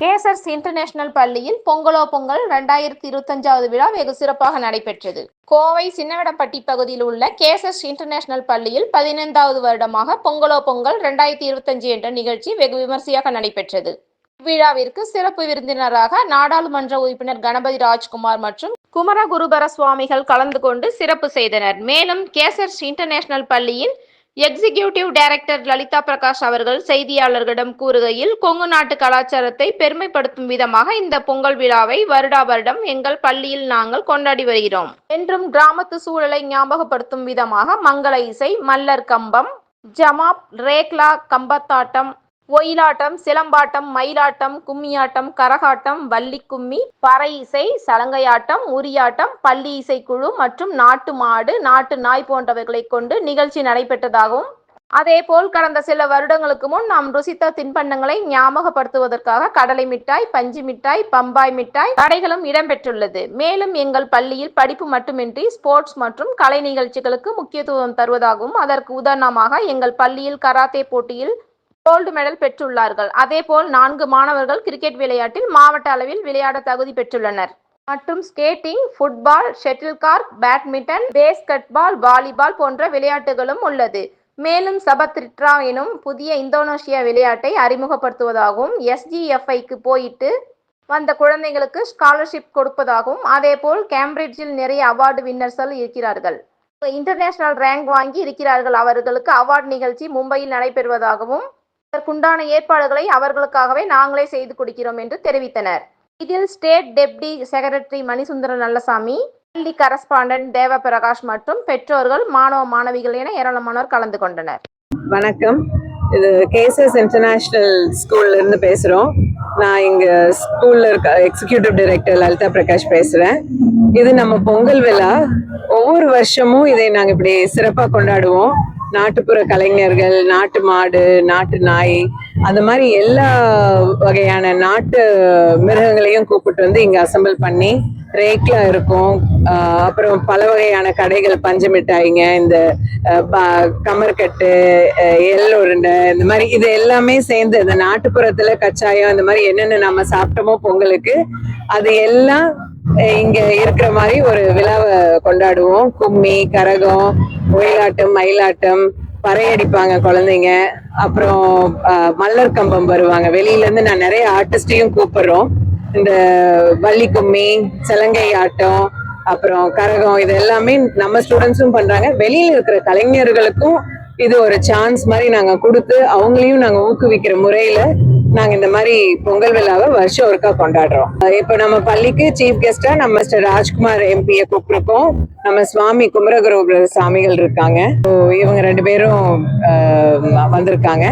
கேசர்ஸ் international பள்ளியில் பொங்கலோ பொங்கல் ரெண்டாயிரத்தி இருபத்தஞ்சாவது விழா வெகு சிறப்பாக நடைபெற்றது. கோவை சின்னவடப்பட்டி பகுதியில் உள்ள கேசர்ஸ் இன்டர்நேஷனல் பள்ளியில் பதினைந்தாவது வருடமாக பொங்கலோ பொங்கல் ரெண்டாயிரத்தி இருபத்தஞ்சு என்ற நிகழ்ச்சி வெகு விமர்சையாக நடைபெற்றது. விழாவிற்கு சிறப்பு விருந்தினராக நாடாளுமன்ற உறுப்பினர் கணபதி ராஜ்குமார் மற்றும் குமரகுருபர சுவாமிகள் கலந்து கொண்டு சிறப்பு செய்தனர். மேலும் கேசர்ஸ் இன்டர்நேஷனல் பள்ளியின் எக்ஸிகியூட்டிவ் டைரக்டர் லலிதா பிரகாஷ் அவர்கள் செய்தியாளர்களிடம் கூறுகையில் கொங்கு நாட்டு கலாச்சாரத்தை பெருமைப்படுத்தும் விதமாக இந்த பொங்கல் விழாவை வருடா வருடம் எங்கள் பள்ளியில் நாங்கள் கொண்டாடி வருகிறோம். என்றும் கிராமத்து சூழலை ஞாபகப்படுத்தும் விதமாக மங்கள இசை மல்லர் கம்பம் ஜமாப் ரேக்லா கம்பத்தாட்டம் ஒயிலாட்டம் சிலம்பாட்டம் மயிலாட்டம் கும்மியாட்டம் கரகாட்டம் வள்ளி கும்மி பறை இசை சலங்கையாட்டம் உரியாட்டம் பள்ளி இசைக்குழு மற்றும் நாட்டு மாடு நாட்டு நாய் போன்றவைகளை கொண்டு நிகழ்ச்சி நடைபெற்றதாகவும் அதேபோல் கடந்த சில வருடங்களுக்கு முன் நாம் ருசித்த தின்பண்டங்களை ஞாபகப்படுத்துவதற்காக கடலை மிட்டாய் பஞ்சு மிட்டாய் பம்பாய் மிட்டாய் கடைகளும் இடம்பெற்றுள்ளது. மேலும் எங்கள் பள்ளியில் படிப்பு மட்டுமின்றி ஸ்போர்ட்ஸ் மற்றும் கலை நிகழ்ச்சிகளுக்கு முக்கியத்துவம் தருவதாகவும் அதற்கு உதாரணமாக எங்கள் பள்ளியில் கராத்தே போட்டியில் கோல்டு மெடல் பெற்றுள்ளார்கள். அதேபோல் நான்கு மாணவர்கள் கிரிக்கெட் விளையாட்டில் மாவட்ட அளவில் விளையாட தகுதி பெற்றுள்ளனர். மற்றும் skating football shuttlecock badminton basketball volleyball போன்ற விளையாட்டுகளும் உள்ளது. மேலும் சபத்ரிட்ரா எனும் புதிய இந்தோனேஷியா விளையாட்டை அறிமுகப்படுத்துவதாகவும் எஸ்ஜிஎஃப்ஐக்கு போயிட்டு வந்த குழந்தைகளுக்கு ஸ்காலர்ஷிப் கொடுப்பதாகவும் அதேபோல் கேம்பிரிட்ஜில் நிறைய அவார்டு வின்னர்ஸ்கள் இருக்கிறார்கள். இன்டர்நேஷனல் ரேங்க் வாங்கி இருக்கிறார்கள். அவர்களுக்கு அவார்டு நிகழ்ச்சி மும்பையில் நடைபெறுவதாகவும் அதற்குண்டான ஏற்பாடுகளை அவர்களுக்காகவே நாங்களே செய்து கொடுக்கிறோம் என்று தெரிவித்தனர். இதில் state deputy secretary Manisundara Nallasamy பள்ளி கரஸ்பாண்டன்ட் தேவபிரகாஷ் மற்றும் பெற்றோர்கள் மாணவ மாணவிகள் என ஏராளமானோர் கலந்து கொண்டனர். வணக்கம். இது கேசஸ் இன்டர்நேஷ்னல் ஸ்கூல்ல இருந்து பேசுறோம். நான் இங்க ஸ்கூல்ல இருக்க எக்ஸிகியூட்டிவ் டைரக்டர் லலிதா பிரகாஷ் பேசுறேன். இது நம்ம பொங்கல் விழா. ஒவ்வொரு வருஷமும் இதை நாங்க இப்படி சிறப்பா கொண்டாடுவோம். நாட்டுப்புற கலைஞர்கள் நாட்டு மாடு நாட்டு நாய் அந்த மாதிரி எல்லா வகையான நாட்டு மிருகங்களையும் கூப்பிட்டு வந்து இங்க அசெம்பிள் பண்ணி ரேக்லா இருக்கும். அப்புறம் பல வகையான கடைகள் பஞ்சு மிட்டாய்ங்க இந்த ப- கமர்கட்டு ஆஹ் உருண்டை இந்த மாதிரி இது எல்லாமே சேர்ந்து இந்த நாட்டுப்புறத்துல கச்சாயம் இந்த மாதிரி என்னென்ன நம்ம சாப்பிட்டோமோ பொங்கலுக்கு அது எல்லாம் இங்க இருக்கிற மாதிரி ஒரு விழாவை கொண்டாடுவோம். கும்மி கரகம் ஒயிலாட்டம் மயிலாட்டம் பறையடிப்பாங்க குழந்தைங்க. அப்புறம் மல்லர் கம்பம் வருவாங்க. வெளியில இருந்து நான் நிறைய ஆர்டிஸ்டையும் கூப்பிடுறோம். இந்த வள்ளி கும்மி சலங்கை ஆட்டம் அப்புறம் கரகம் இது எல்லாமே நம்ம ஸ்டூடெண்ட்ஸும் பண்றாங்க. வெளியில இருக்கிற கலைஞர்களுக்கும் இது ஒரு சான்ஸ் மாதிரி நாங்க கொடுத்து அவங்களையும் நாங்க ஊக்குவிக்கிற முறையில நாங்க இந்த மாதிரி பொங்கல் விழாவை வருஷம் ஒருக்கா கொண்டாடுறோம். இப்ப நம்ம பள்ளிக்கு சீஃப் கெஸ்டா நம்ம மிஸ்டர் ராஜ்குமார் எம்பியை கூப்பிட்டுருக்கோம். நம்ம சுவாமி குமரகுரு சாமிகள் இருக்காங்க. இவங்க ரெண்டு பேரும் வந்திருக்காங்க.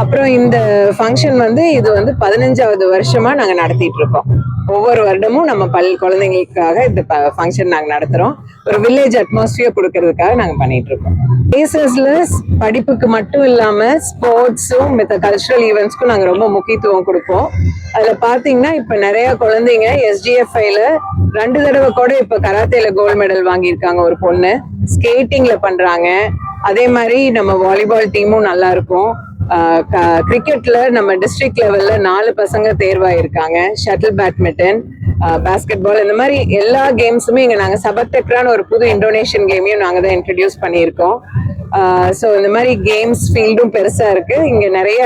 அப்புறம் இந்த ஃபங்க்ஷன் வந்து இது வந்து பதினஞ்சாவது வருஷமா நாங்க நடத்திட்டு இருக்கோம். ஒவ்வொரு வருடமும் நம்ம பல் குழந்தைங்களுக்காக இந்த ஃபங்க்ஷன் நாங்க நடத்துறோம். ஒரு வில்லேஜ் அட்மாஸ்பியர் கொடுக்கறதுக்காக நாங்க பண்ணிட்டு இருக்கோம். பேசஸ்ல படிப்புக்கு மட்டும் இல்லாம ஸ்போர்ட்ஸும் மித்த கல்ச்சுரல் ஈவெண்ட்ஸ்க்கும் நாங்க ரொம்ப முக்கியத்துவம் கொடுப்போம். அதுல பாத்தீங்கன்னா இப்ப நிறைய குழந்தைங்க எஸ்டிஎஃப்ஐல ரெண்டு தடவை கூட இப்ப கராத்தேல கோல்டு மெடல் வாங்கியிருக்காங்க ஒரு பொண்ணு. ஸ்கேட்டிங்ல பண்றாங்க. அதே மாதிரி நம்ம வாலிபால் டீமும் நல்லா இருக்கும். கிரிக்கெட்ல நம்ம டிஸ்ட்ரிக்ட் லெவல்ல நாலு பசங்க தேர்வாயிருக்காங்க. ஷட்டில் பேட்மிண்டன் பாஸ்கெட் பால் இந்த மாதிரி எல்லா கேம்ஸுமே இங்க நாங்க சபத்தக்ரான்னு ஒரு புது இண்டோனேஷியன் கேமையும் நாங்க தான் இன்ட்ரடியூஸ் பண்ணியிருக்கோம். ஸோ இந்த மாதிரி கேம்ஸ் ஃபீல்டும் பெருசா இருக்கு. இங்க நிறைய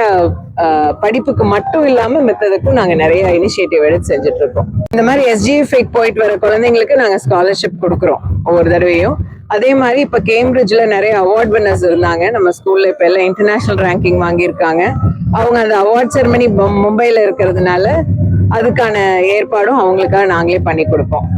படிப்புக்கு மட்டும் இல்லாம மித்ததுக்கும் நாங்க நிறைய இனிஷியேட்டிவ் எடுத்து செஞ்சுட்டு இருக்கோம். இந்த மாதிரி எஸ்ஜிஎஃப்ஐக்கு போயிட்டு வர குழந்தைங்களுக்கு நாங்க ஸ்காலர்ஷிப் கொடுக்குறோம் ஒவ்வொரு தடவையும். அதே மாதிரி இப்போ கேம்பிரிட்ஜில் நிறைய அவார்ட் வின்னர்ஸ் இருந்தாங்க. நம்ம ஸ்கூலில் இப்போ எல்லாம் இன்டர்நேஷ்னல் ரேங்கிங் வாங்கியிருக்காங்க. அவங்க அந்த அவார்ட் செரமனி மும்பையில் இருக்கிறதுனால அதுக்கான ஏற்பாடும் அவங்களுக்காக நாங்களே பண்ணி கொடுப்போம்.